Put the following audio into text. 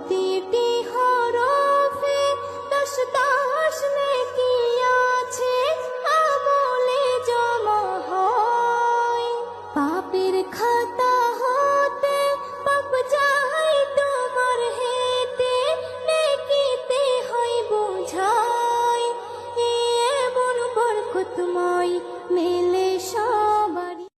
প্রতিটি হরফে দশ দশ নেকি আছে, আমলে জমা হয়। পাপের খাতা হতে পাপ তোমার হেতে, নেকিতে হয় বোঝায় এমন বরকতময় মেয়ে